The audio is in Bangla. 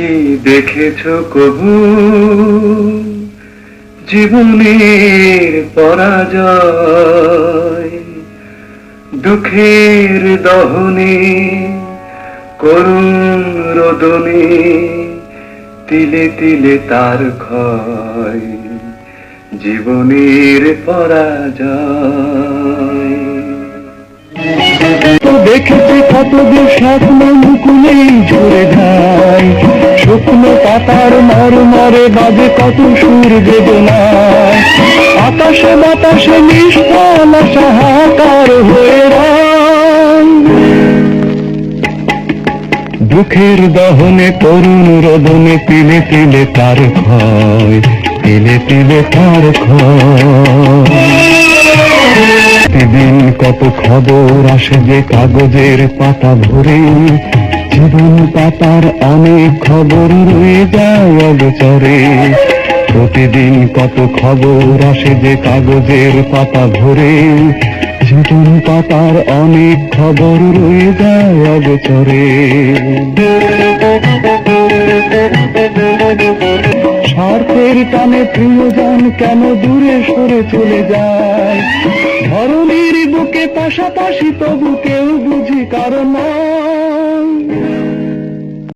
কি দেখেছ কবু? জীবনের পরাজয়, দুঃখের দহনে, করুণ রোদনে, তিলে তিলে তার ক্ষয়, জীবনের পরাজয়। দেখেছি কত স্বপ্ন মুকুলেই পাতার মর মরে বাজে কত সুর বেদনায় আকাশে বাতাসে নিষ্ফল সাহাকার হয়ে দুঃখের দহনে তরুণ রোদনে তিলে তিলে তার ক্ষয়, তিলে তিলে তার ক্ষয়। কত খবর আসে যে কাগজের পাতা ভরে জীবন পাতার অনেক খবর রয়ে যায় অগচরে। প্রতিদিন কত খবর আসে যে কাগজের পাতা ভরে। জীবন পাতার অনেক খবর রয়ে যায় অগচরে। স্বার্থের টানে প্রিয়জন কেন দূরে সরে চলে যায়? ধরনীর বুকে পাশাপাশি তবু কেউ বুঝি কারণ